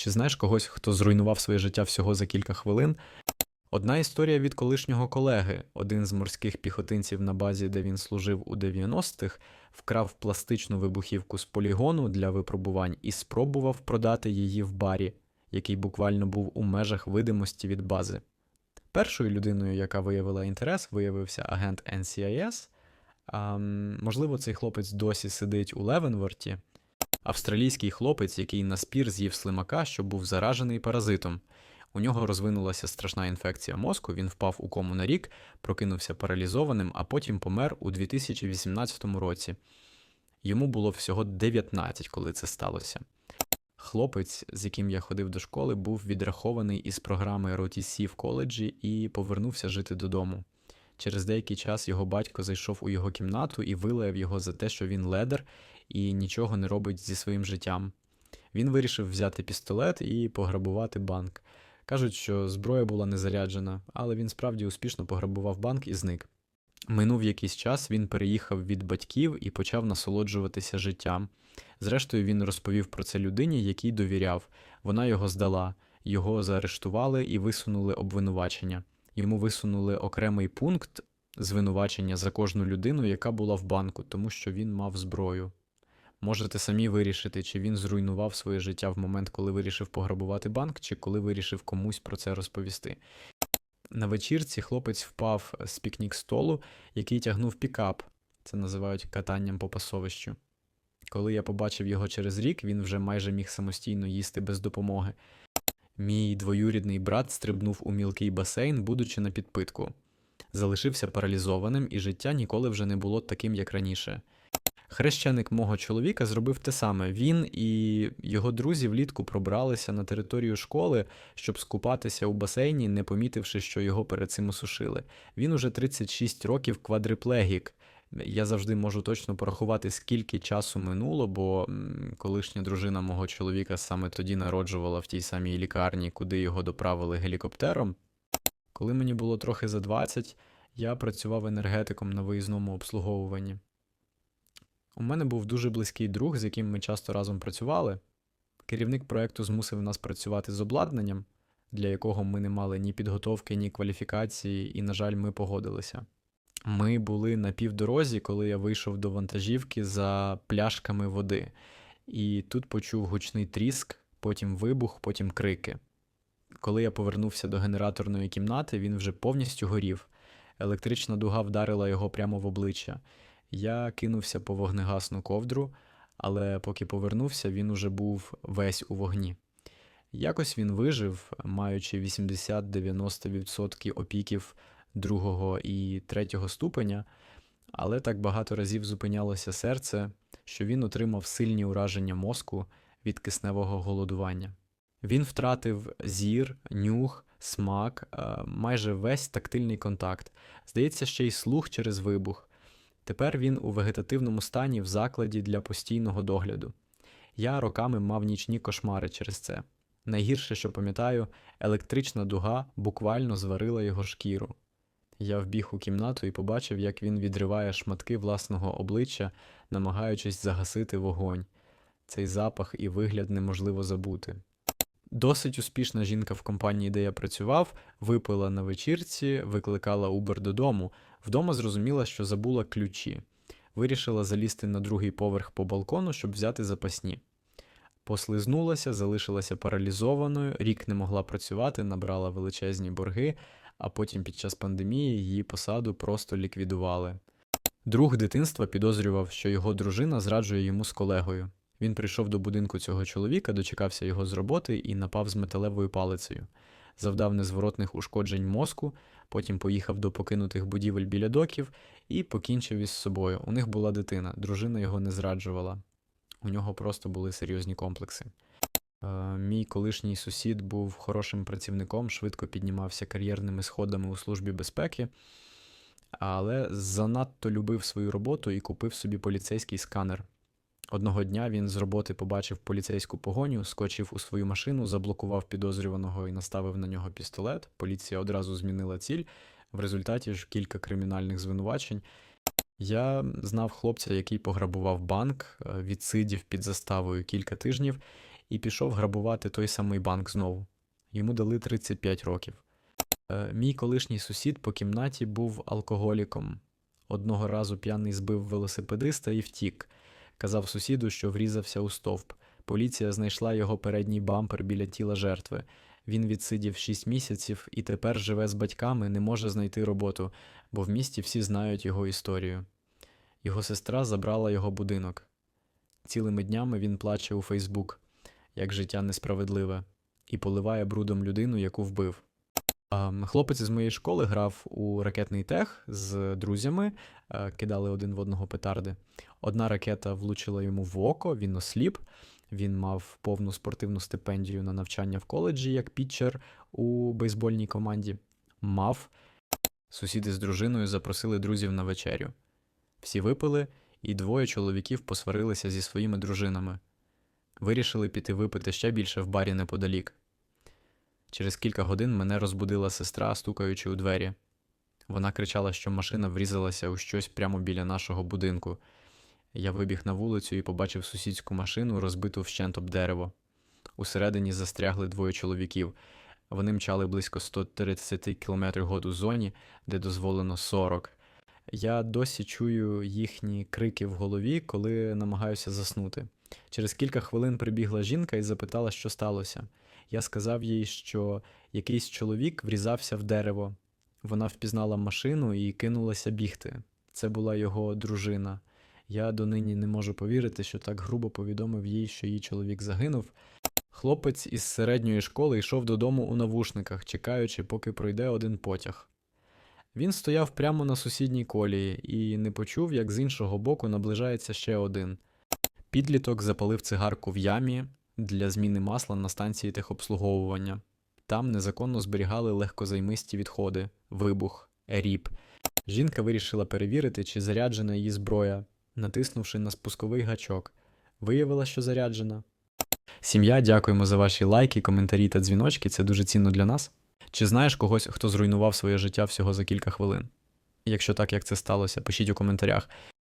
Чи знаєш когось, хто зруйнував своє життя всього за кілька хвилин? Одна історія від колишнього колеги. Один з морських піхотинців на базі, де він служив у 90-х, вкрав пластичну вибухівку з полігону для випробувань і спробував продати її в барі, який буквально був у межах видимості від бази. Першою людиною, яка виявила інтерес, виявився агент NCIS. А, можливо, цей хлопець досі сидить у Левенворті. Австралійський хлопець, який на спір з'їв слимака, що був заражений паразитом. У нього розвинулася страшна інфекція мозку, він впав у кому на рік, прокинувся паралізованим, а потім помер у 2018 році. Йому було всього 19, коли це сталося. Хлопець, з яким я ходив до школи, був відрахований із програми ROTC в коледжі і повернувся жити додому. Через деякий час його батько зайшов у його кімнату і вилаяв його за те, що він ледер і нічого не робить зі своїм життям. Він вирішив взяти пістолет і пограбувати банк. Кажуть, що зброя була не заряджена, але він справді успішно пограбував банк і зник. Минув якийсь час, він переїхав від батьків і почав насолоджуватися життям. Зрештою, він розповів про це людині, якій довіряв. Вона його здала, його заарештували і висунули обвинувачення. Йому висунули окремий пункт звинувачення за кожну людину, яка була в банку, тому що він мав зброю. Можете самі вирішити, чи він зруйнував своє життя в момент, коли вирішив пограбувати банк, чи коли вирішив комусь про це розповісти. На вечірці хлопець впав з пікнік столу, який тягнув пікап. Це називають катанням по пасовищу. Коли я побачив його через рік, він вже майже міг самостійно їсти без допомоги. Мій двоюрідний брат стрибнув у мілкий басейн, будучи на підпитку. Залишився паралізованим, і життя ніколи вже не було таким, як раніше. Хрещеник мого чоловіка зробив те саме. Він і його друзі влітку пробралися на територію школи, щоб скупатися у басейні, не помітивши, що його перед цим осушили. Він уже 36 років квадриплегік. Я завжди можу точно порахувати, скільки часу минуло, бо колишня дружина мого чоловіка саме тоді народжувала в тій самій лікарні, куди його доправили гелікоптером. Коли мені було трохи за 20, я працював енергетиком на виїзному обслуговуванні. У мене був дуже близький друг, з яким ми часто разом працювали. Керівник проєкту змусив нас працювати з обладнанням, для якого ми не мали ні підготовки, ні кваліфікації, і, на жаль, ми погодилися. Ми були на півдорозі, коли я вийшов до вантажівки за пляшками води, і тут почув гучний тріск, потім вибух, потім крики. Коли я повернувся до генераторної кімнати, він вже повністю горів. Електрична дуга вдарила його прямо в обличчя. Я кинувся по вогнегасну ковдру, але поки повернувся, він уже був весь у вогні. Якось він вижив, маючи 80-90% опіків другого і третього ступеня, але так багато разів зупинялося серце, що він отримав сильні ураження мозку від кисневого голодування. Він втратив зір, нюх, смак, е, майже весь тактильний контакт, здається, ще й слух через вибух. Тепер він у вегетативному стані в закладі для постійного догляду. Я роками мав нічні кошмари через це. Найгірше, що пам'ятаю, електрична дуга буквально зварила його шкіру. Я вбіг у кімнату і побачив, як він відриває шматки власного обличчя, намагаючись загасити вогонь. Цей запах і вигляд неможливо забути. Досить успішна жінка в компанії, де я працював, випила на вечірці, викликала Uber додому. Вдома зрозуміла, що забула ключі. Вирішила залізти на другий поверх по балкону, щоб взяти запасні. Послизнулася, залишилася паралізованою, рік не могла працювати, набрала величезні борги, а потім під час пандемії її посаду просто ліквідували. Друг дитинства підозрював, що його дружина зраджує йому з колегою. Він прийшов до будинку цього чоловіка, дочекався його з роботи і напав з металевою палицею, завдав незворотних ушкоджень мозку, потім поїхав до покинутих будівель біля доків і покінчив із собою. У них була дитина, дружина його не зраджувала. У нього просто були серйозні комплекси. Е, Мій колишній сусід був хорошим працівником, швидко піднімався кар'єрними сходами у службі безпеки, але занадто любив свою роботу і купив собі поліцейський сканер. Одного дня він з роботи побачив поліцейську погоню, скочив у свою машину, заблокував підозрюваного і наставив на нього пістолет. Поліція одразу змінила ціль. В результаті ж кілька кримінальних звинувачень. Я знав хлопця, який пограбував банк, е, відсидів під заставою кілька тижнів, і пішов грабувати той самий банк знову. Йому дали 35 років. Е, Мій колишній сусід по кімнаті був алкоголіком. Одного разу п'яний збив велосипедиста і втік. Казав сусіду, що врізався у стовп. Поліція знайшла його передній бампер біля тіла жертви. Він відсидів 6 місяців і тепер живе з батьками, не може знайти роботу, бо в місті всі знають його історію. Його сестра забрала його будинок. Цілими днями він плаче у Фейсбук, як життя несправедливе, і поливає брудом людину, яку вбив. Хлопець із моєї школи грав у ракетний тех з друзями, е, кидали один в одного петарди. Одна ракета влучила йому в око, він осліп. Він мав повну спортивну стипендію на навчання в коледжі як пітчер у бейсбольній команді. Мав. Сусіди з дружиною запросили друзів на вечерю. Всі випили, і двоє чоловіків посварилися зі своїми дружинами. Вирішили піти випити ще більше в барі неподалік. Через кілька годин мене розбудила сестра, стукаючи у двері. Вона кричала, що машина врізалася у щось прямо біля нашого будинку. Я вибіг на вулицю і побачив сусідську машину, розбиту вщент об дерево. Усередині застрягли двоє чоловіків. Вони мчали близько 130 км год у зоні, де дозволено 40. Я досі чую їхні крики в голові, коли намагаюся заснути. Через кілька хвилин прибігла жінка і запитала, що сталося. Я сказав їй, що якийсь чоловік врізався в дерево. Вона впізнала машину і кинулася бігти. Це була його дружина. Я донині не можу повірити, що так грубо повідомив їй, що її чоловік загинув. Хлопець із середньої школи йшов додому у навушниках, чекаючи, поки пройде один потяг. Він стояв прямо на сусідній колії і не почув, як з іншого боку наближається ще один. Підліток запалив цигарку в ямі для зміни масла на станції техобслуговування. Там незаконно зберігали легкозаймисті відходи, вибух, ріп. Жінка вирішила перевірити, чи заряджена її зброя, натиснувши на спусковий гачок. Виявила, що заряджена. Сім'я, дякуємо за ваші лайки, коментарі та дзвіночки. Це дуже цінно для нас. Чи знаєш когось, хто зруйнував своє життя всього за кілька хвилин? Якщо так, як це сталося, пишіть у коментарях.